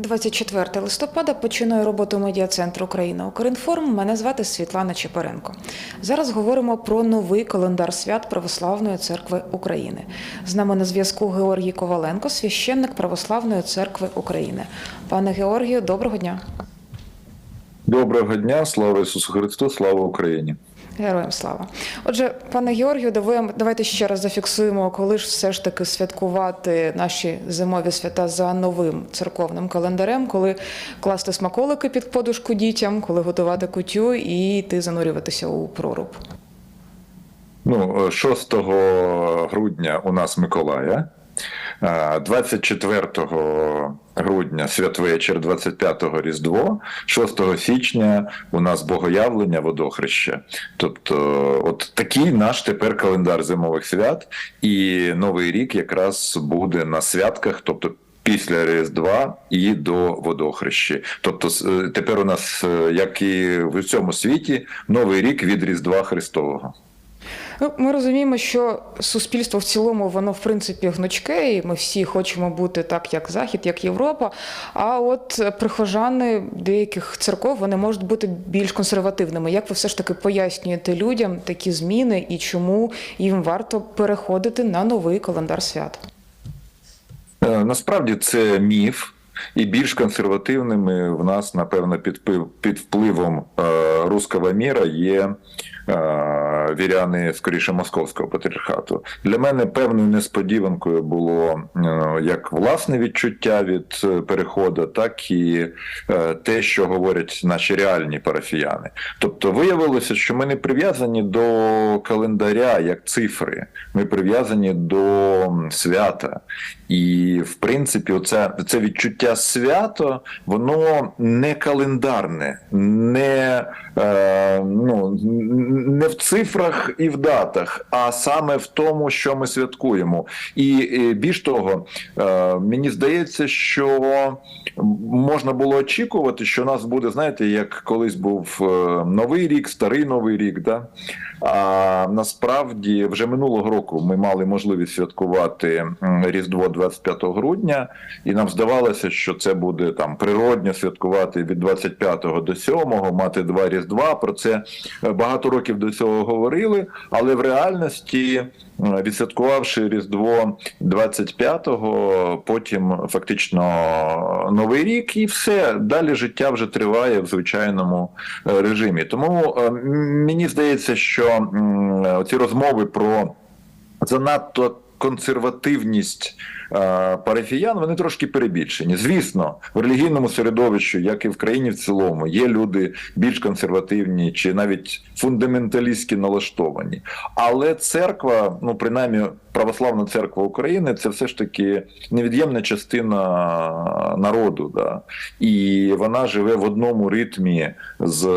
24 листопада починає роботу медіа-центру Україна Укрінформ. Мене звати Світлана Чепаренко. Зараз говоримо про новий календар свят Православної церкви України. З нами на зв'язку Георгій Коваленко, священник Православної церкви України. Пане Георгію, доброго дня. Доброго дня, слава Ісусу Христу, слава Україні. Героям слава. Отже, пане Георгію, давай- давайте ще раз зафіксуємо, коли ж все ж таки святкувати наші зимові свята за новим церковним календарем, коли класти смаколики під подушку дітям, коли готувати кутю і йти занурюватися у проруб. Ну, 6 грудня у нас Миколая, е, 24 грудня святвечір, 25 Різдво, 6 січня у нас Богоявлення, водохреще. Тобто, от такий наш тепер календар зимових свят, і Новий рік якраз буде на святках, тобто. Після Різдва і до водохрещі. Тобто е, тепер у нас, е, як і в цьому світі, новий рік від Різдва Христового. Ну, ми розуміємо, що суспільство в цілому воно в принципі гнучке, і ми всі хочемо бути так, як Захід, як Європа. А от прихожани деяких церков вони можуть бути більш консервативними. Як ви все ж таки пояснюєте людям такі зміни і чому їм варто переходити на новий календар свят? Е, Насправді це міф, і більш консервативними в нас, напевно, під, під впливом е, руского міра є віряни скоріше московського патріархату. Для мене певною несподіванкою було е, як власне відчуття від е, переходу, так і е, те, що говорять наші реальні парафіяни. Тобто виявилося, що ми не прив'язані до календаря як цифри, ми прив'язані до свята. І в принципі, оце, це відчуття свято, воно не календарне, не, е, ну, не в цифрах і в датах, а саме в тому, що ми святкуємо. І більш того, е, мені здається, що можна було очікувати, що у нас буде, знаєте, як колись був е, новий рік, старий новий рік. Да? А насправді вже минулого року ми мали можливість святкувати Різдво 25 грудня, і нам здавалося, що це буде там природньо святкувати від 25 до 7, мати два Різдва. Про це е, багато років до цього говорили, але в реальності. е, Відсвяткувавши Різдво 25-го, потім фактично Новий рік, і все далі життя вже триває в звичайному е, режимі. Тому е, мені здається, що м, ці розмови про занадто консервативність е, парафіян вони трошки перебільшені. Звісно, в релігійному середовищі, як і в країні в цілому, є люди більш консервативні чи навіть фундаменталістськи налаштовані. Але церква, ну принаймні православна церква України, це все ж таки невід'ємна частина народу. Да? І вона живе в одному ритмі з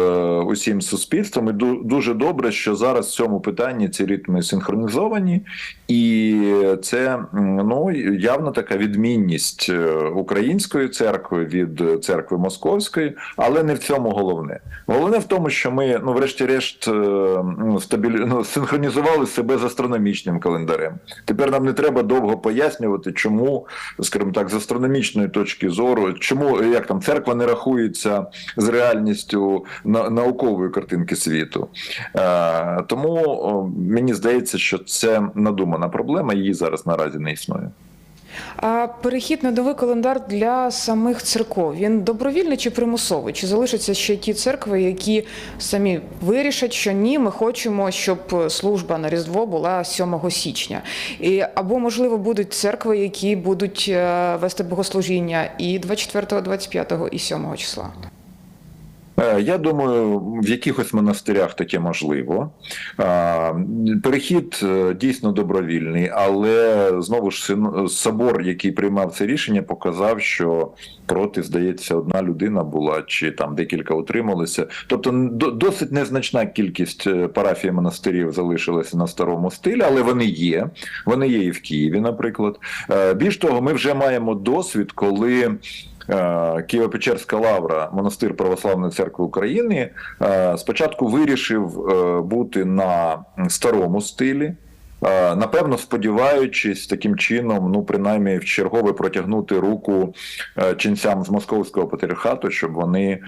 усім суспільством. І дуже добре, що зараз в цьому питанні ці ритми синхронізовані, і це ну явно така відмінність е, української церкви від церкви московської, але не в цьому головне. Головне в тому, що ми, ну, врешті-решт, е, стабілі... ну, синхронізували себе з астрономічним календарем. Тепер нам не треба довго пояснювати, чому, скажімо так, з астрономічної точки зору, чому як там церква не рахується з реальністю на- наукової картинки світу. Е, тому мені здається, що це надумана проблема, її зараз наразі не існує. А перехід на новий календар для самих церков він добровільний чи примусовий? Чи залишаться ще ті церкви, які самі вирішать, що ні, ми хочемо, щоб служба на Різдво була 7 січня? І, або, можливо, будуть церкви, які будуть е, вести богослужіння і 24, 25 і 7 числа. Е, Я думаю, в якихось монастирях таке можливо. Перехід е, дійсно добровільний, але знову ж собор, який приймав це рішення, показав, що проти, здається, одна людина була чи там декілька утрималися. Тобто досить незначна кількість е, парафій монастирів залишилася на старому стилі, але вони є. Вони є і в Києві, наприклад. Е, Більш того, ми вже маємо досвід, коли. Е, Києво-Печерська лавра, монастир Православної церкви України, е, спочатку вирішив е, бути на старому стилі. Напевно, сподіваючись таким чином, ну принаймні в чергове протягнути руку ченцям з московського патріархату, щоб вони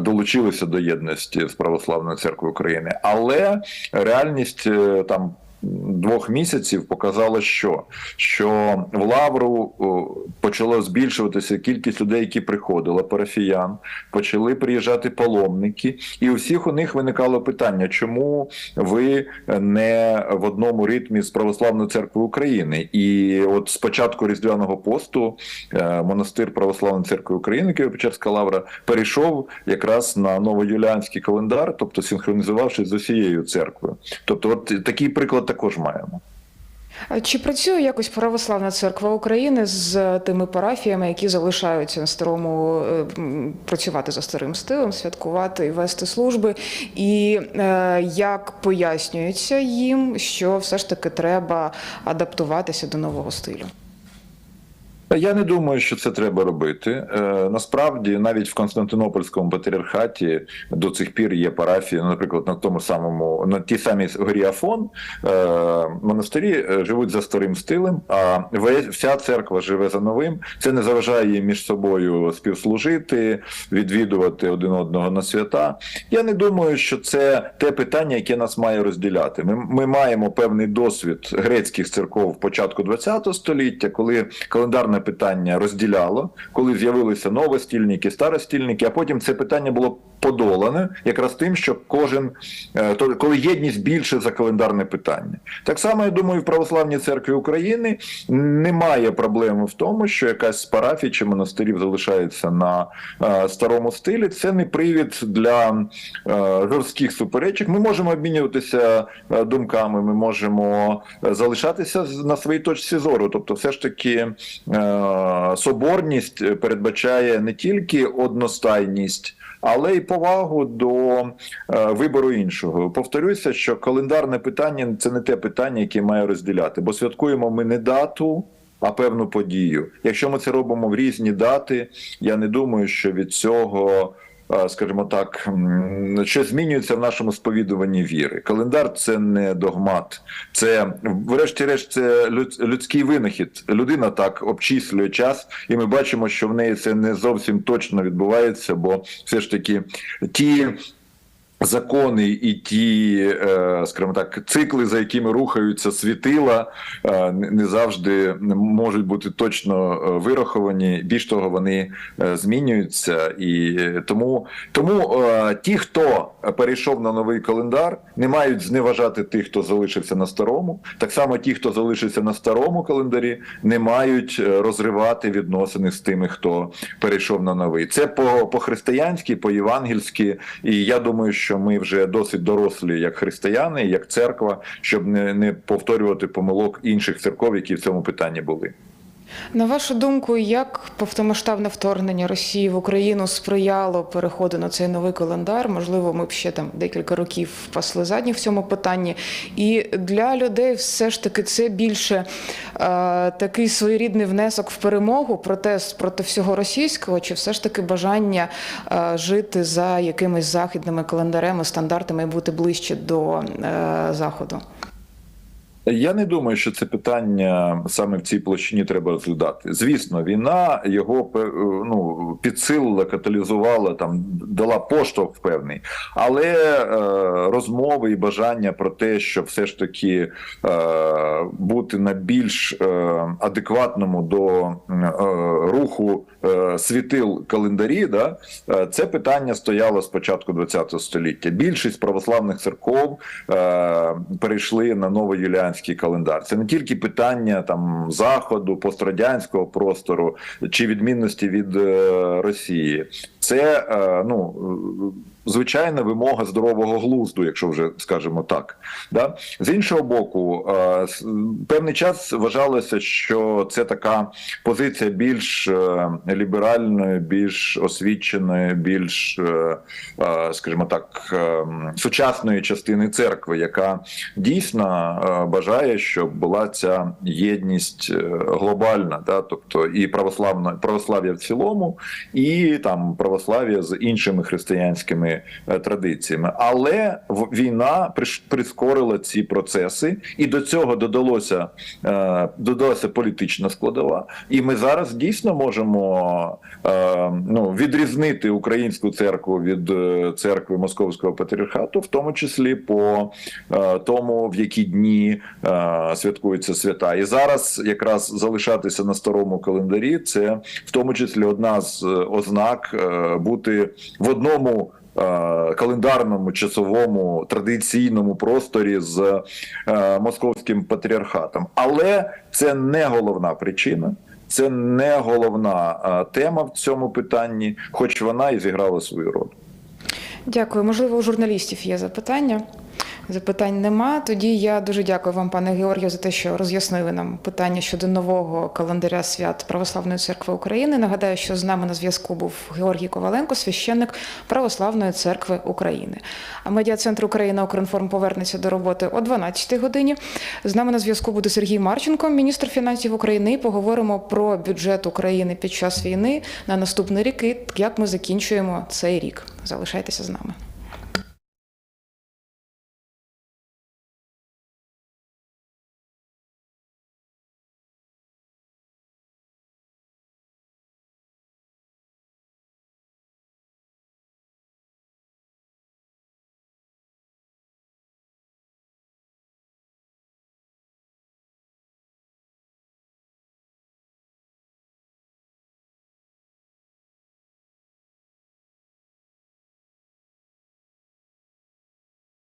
долучилися до єдності з православною церквою України. Але реальність там. Двох місяців показала, що що в Лавру о, почало збільшуватися кількість людей, які приходили, парафіян, почали приїжджати паломники, і у всіх у них виникало питання, чому ви не в одному ритмі з православною церквою України? І от з початку різдвяного посту е, монастир православної церкви України, Києво-Печерська лавра, перейшов якраз на новоюліанський календар, тобто синхронізувавшись з усією церквою. Тобто, от такий приклад також маємо. Чи працює якось православна церква України з тими парафіями, які залишаються на старому е, працювати за старим стилем, святкувати і вести служби? І е, як пояснюється їм, що все ж таки треба адаптуватися до нового стилю? Я не думаю, що це треба робити. Е, насправді, навіть в Константинопольському патріархаті до цих пір є парафії, ну, наприклад, на тому самому на тій самій горі Афон е, монастирі е, живуть за старим стилем, а весь вся церква живе за новим. Це не заважає їм між собою співслужити, відвідувати один одного на свята. Я не думаю, що це те питання, яке нас має розділяти. Ми, ми маємо певний досвід грецьких церков початку ХХ століття, коли календарне питання розділяло, коли з'явилися новостільники, старостільники, а потім це питання було подолане якраз тим, що кожен е, коли єдність більше за календарне питання. Так само я думаю, в православній церкві України немає проблеми в тому, що якась з парафій чи монастирів залишається на е, старому стилі. Це не привід для е, жорстких суперечок. Ми можемо обмінюватися думками, ми можемо залишатися на своїй точці зору. Тобто, все ж таки соборність передбачає не тільки одностайність. Але й повагу до е, вибору іншого. Повторюся, що календарне питання це не те питання, яке має розділяти, бо святкуємо ми не дату, а певну подію. Якщо ми це робимо в різні дати, я не думаю, що від цього. Е, Скажімо так, що змінюється в нашому сповідуванні віри. Календар це не догмат, це врешті-решт це людський винахід. Людина так обчислює час, і ми бачимо, що в неї це не зовсім точно відбувається, бо все ж таки ті. Закони і ті, е, скажімо так, цикли, за якими рухаються світила, е, не завжди можуть бути точно е, вираховані. Більш того, вони змінюються, і тому, тому ті, хто перейшов на новий календар, не мають зневажати тих, хто залишився на старому. Так само ті, хто залишився на старому календарі, не мають розривати відносини з тими, хто перейшов на новий. Це по, по християнськи, по євангельськи, і я думаю, що ми вже досить дорослі, як християни, як церква, щоб не, не повторювати помилок інших церков, які в цьому питанні були. На вашу думку, як повномасштабне вторгнення Росії в Україну сприяло переходу на цей новий календар? Можливо, ми б ще там декілька років пасли задні в цьому питанні. І для людей все ж таки це більше е, такий своєрідний внесок в перемогу, протест проти всього російського, чи все ж таки бажання е, жити за якимись західними календарями, стандартами і бути ближче до е, заходу? Я не думаю, що це питання саме в цій площині треба розглядати. Звісно, війна його пе- ну, підсилила, каталізувала, там дала поштовх певний, але е, розмови і бажання про те, щоб все ж таки е, бути на більш е, адекватному до е, руху е, світил календарі, да, е, це питання стояло з початку ХХ століття. Більшість православних церков е, перейшли на новоюліанський календар. Це не тільки питання там заходу, пострадянського простору чи відмінності від е, Росії. Це е, ну. е, Звичайна вимога здорового глузду, якщо вже скажемо так. Да? З іншого боку, е, певний час вважалося, що це така позиція більш ліберальної, більш освіченої, більш, скажімо так, сучасної частини церкви, яка дійсно бажає, щоб була ця єдність глобальна, да? тобто і православна православ'я в цілому, і там православ'я з іншими християнськими е, традиціями. Але війна прискорила ці процеси, і до цього додалося е, додалася політична складова. І ми зараз дійсно можемо е, ну, відрізнити українську церкву від церкви Московського патріархату, в тому числі по тому, в які дні святкуються свята. І зараз якраз залишатися на старому календарі це в тому числі одна з ознак бути в одному. е, Календарному часовому традиційному просторі з е, московським патріархатом, але це не головна причина, це не головна е, тема в цьому питанні, хоч вона і зіграла свою роль. Дякую. Можливо, у журналістів є запитання. Запитань нема. Тоді я дуже дякую вам, пане Георгію, за те, що роз'яснили нам питання щодо нового календаря свят Православної церкви України. Нагадаю, що з нами на зв'язку був Георгій Коваленко, священник Православної церкви України. А медіа-центр Україна Укрінформ повернеться до роботи о 12 годині. З нами на зв'язку буде Сергій Марченко, міністр фінансів України. Поговоримо про бюджет України під час війни на наступний рік і як ми закінчуємо цей рік. Залишайтеся з нами.